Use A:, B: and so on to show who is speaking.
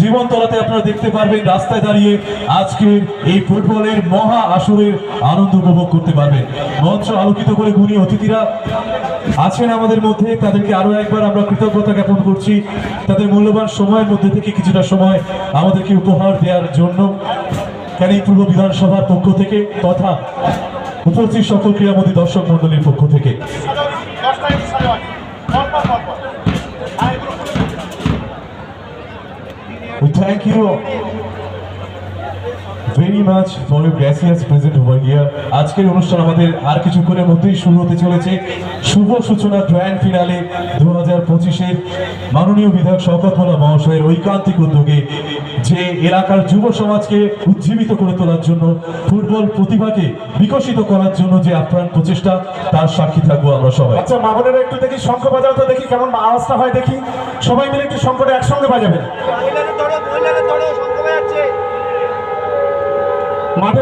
A: জীবন তলাতে আপনারা দেখতে পারবেন, রাস্তায় দাঁড়িয়ে আজকের এই ফুটবলের মহা আসরের আনন্দ উপভোগ করতে পারবেন। মঞ্চ আলোকিত করে গুণী অতিথিরা আছেন আমাদের মধ্যে, তাদেরকে আরও একবার আমরা কৃতজ্ঞতা জ্ঞাপন করছি। তাদের মূল্যবান সময়ের মধ্যে থেকে কিছুটা সময় আমাদেরকে উপহার দেওয়ার জন্য। কেন এই পূর্ব বিধানসভার পক্ষ থেকে তথা উপস্থিত সকল ক্রীড়ামোদী দর্শক মন্ডলীর পক্ষ থেকে। We thank you much for your gracious present over here. আজকের অনুষ্ঠান আমাদের আর কিছুক্ষণের মধ্যেই শুরু হতে চলেছে। শুভ সূচনা গ্র্যান্ড ফিনালে দু হাজার পঁচিশের মাননীয় বিধায়ক শওকত মোল্লা মহাশয়ের ঐকান্তিক উদ্যোগে যে এলাকার যুব সমাজকে উজ্জীবিত করে তোলার জন্য, ফুটবল প্রতিভাকে বিকশিত করার জন্য যে আপ্রাণ প্রচেষ্টা, তার সাক্ষী থাকব আমরা সবাই।
B: আচ্ছা মা একটু দেখি, শঙ্খ বাজাও তো দেখি, কেমন আওয়াজটা হয় দেখি। সবাই মিলে একটু শঙ্কটা একসঙ্গে বাজাবেন। মাঠে